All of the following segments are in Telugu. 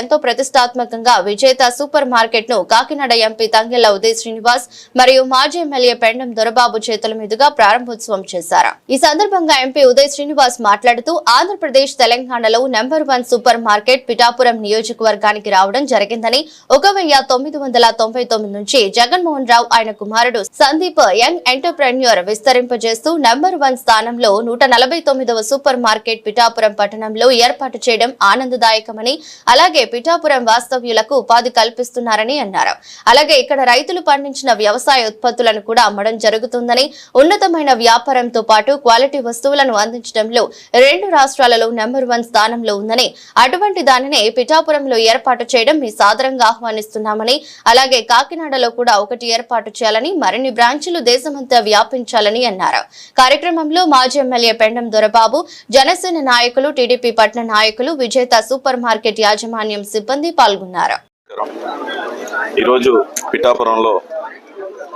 ఎంతో ప్రతిష్టాత్మకంగా విజేత సూపర్ మార్కెట్ను కాకినాడ ఎంపీ తంగెళ్ళ ఉదయ్ శ్రీనివాస్ మరియు మాజీ ఎమ్మెల్యే పెండం దొరబాబు చేతుల మీదుగా ప్రారంభోత్సవం చేశారు. ఈ సందర్భంగా ఎంపీ ఉదయ్ శ్రీనివాస్ మాట్లాడుతూ ఆంధ్రప్రదేశ్ తెలంగాణలో number one super market Pithapuram నియోజకవర్గానికి రావడం జరిగిందని ఒక తొమ్మిది వందల తొంభై తొమ్మిది నుంచి జగన్మోహన్ రావు ఆయన కుమారుడు సందీప్ యంగ్ ఎంటర్ప్రెన్యూర్ విస్తరింపజేస్తూ నెంబర్ వన్ స్థానంలో నూట నలభై తొమ్మిదవ సూపర్ మార్కెట్ పిఠాపురం పట్టణంలో ఏర్పాటు చేయడం ఆనందదాయకమని అలాగే పిఠాపురం వాస్తవ్యులకు ఉపాధి కల్పిస్తున్నారని అన్నారు. అలాగే ఇక్కడ రైతులు పండించిన వ్యవసాయ ఉత్పత్తులను కూడా అమ్మడం జరుగుతుందని ఉన్నతమైన వ్యాపారంతో పాటు క్వాలిటీ వస్తువులను అందించడంలో రెండు రాష్ట్రాలలో నెంబర్ వన్ స్థానంలో ఉందని అటువంటి దానిని పిఠాపురంలో ఏర్పాటు చేయడం మీ సాదరంగా ఆహ్వానిస్తున్నామని అలాగే కాకినాడలో కూడా ఒకటి ఏర్పాటు చేయాలని మరిన్ని బ్రాంచులు దేశమంతా వ్యాపించాలని అన్నారు. కార్యక్రమంలో మాజీ ఎమ్మెల్యే పెండం దొరబాబు జనసేన నాయకులు టీడీపీ పట్న నాయకులు విజేత సూపర్ మార్కెట్ యాజమాన్యం సిబ్బంది పాల్గొన్నారు. ఈరోజు పిఠాపురంలో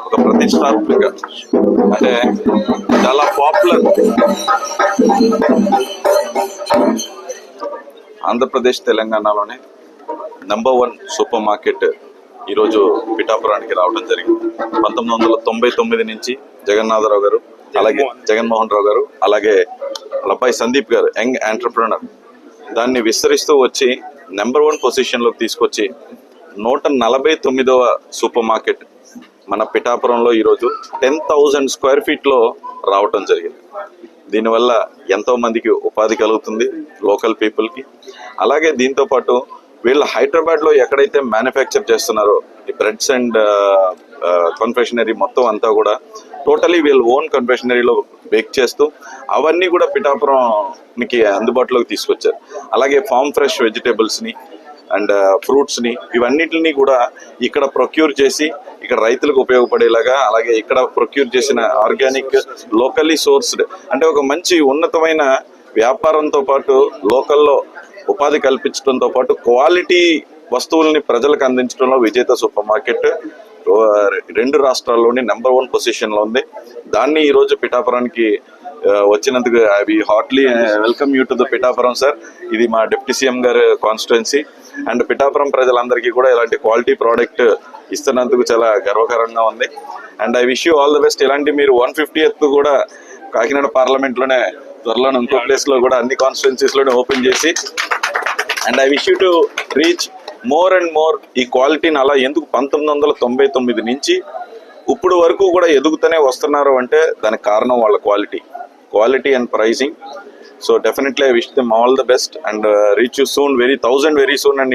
ఒక ప్రతిష్టాత్మక అంటే చాలా పాపులర్ ఆంధ్రప్రదేశ్ తెలంగాణలోనే నంబర్ వన్ సూపర్ మార్కెట్ ఈరోజు పిఠాపురానికి రావడం జరిగింది. పంతొమ్మిది వందల తొంభై తొమ్మిది నుంచి జగన్నాథరావు గారు అలాగే జగన్మోహన్ రావు గారు అలాగే వాళ్ళ అబ్బాయి సందీప్ గారు యంగ్ ఎంటర్ప్రినర్ దాన్ని విస్తరిస్తూ వచ్చి నెంబర్ వన్ పొజిషన్లోకి తీసుకొచ్చి నూట నలభై తొమ్మిదవ సూపర్ మార్కెట్ మన పిఠాపురంలో ఈరోజు టెన్ థౌజండ్ స్క్వేర్ ఫీట్లో రావటం జరిగింది. దీనివల్ల ఎంతోమందికి ఉపాధి కలుగుతుంది లోకల్ పీపుల్కి. అలాగే దీంతో పాటు వీళ్ళు హైదరాబాద్లో ఎక్కడైతే మ్యానుఫ్యాక్చర్ చేస్తున్నారో ఈ బ్రెడ్స్ అండ్ కన్ఫెషనరీ మొత్తం అంతా కూడా టోటలీ వీళ్ళు ఓన్ కన్ఫెషనరీలో బేక్ చేస్తూ అవన్నీ కూడా పిఠాపురంకి అందుబాటులోకి తీసుకొచ్చారు. అలాగే ఫామ్ ఫ్రెష్ వెజిటేబుల్స్ని అండ్ ఫ్రూట్స్ని ఇవన్నిటిని కూడా ఇక్కడ ప్రొక్యూర్ చేసి ఇక్కడ రైతులకు ఉపయోగపడేలాగా అలాగే ఇక్కడ ప్రొక్యూర్ చేసిన ఆర్గానిక్ లోకల్లీ సోర్స్డ్ అంటే ఒక మంచి ఉన్నతమైన వ్యాపారంతో పాటు లోకల్లో ఉపాధి కల్పించడంతో పాటు క్వాలిటీ వస్తువుల్ని ప్రజలకు అందించడంలో విజేత సూపర్ మార్కెట్ రెండు రాష్ట్రాల్లోని నెంబర్ వన్ పొజిషన్లో ఉంది. దాన్ని ఈరోజు పిఠాపురానికి వచ్చినందుకు అవి heartly welcome you to the Pithapuram sir ఇది మా డిప్యూటీ సీఎం గారి కాన్స్టిట్యున్సీ అండ్ పిఠాపురం ప్రజలందరికీ కూడా ఇలాంటి క్వాలిటీ ప్రోడక్ట్ ఇస్తున్నందుకు చాలా గర్వకారంగా ఉంది. And I wish you all the best ఇలాంటి మీరు వన్ ఫిఫ్టీ కూడా కాకినాడ పార్లమెంట్లోనే త్వరలో ఇంకో ప్లేస్లో కూడా అన్ని కాన్స్టిట్యున్సీస్లోనే ఓపెన్ చేసి and I wish you to reach more and more ఈ క్వాలిటీని అలా ఎందుకు పంతొమ్మిది వందల తొంభై తొమ్మిది నుంచి ఇప్పుడు వరకు కూడా ఎదుగుతూనే వస్తున్నారు అంటే దానికి కారణం వాళ్ళ quality. Quality and pricing so definitely I wish them all the best and reach you soon very thousand very soon and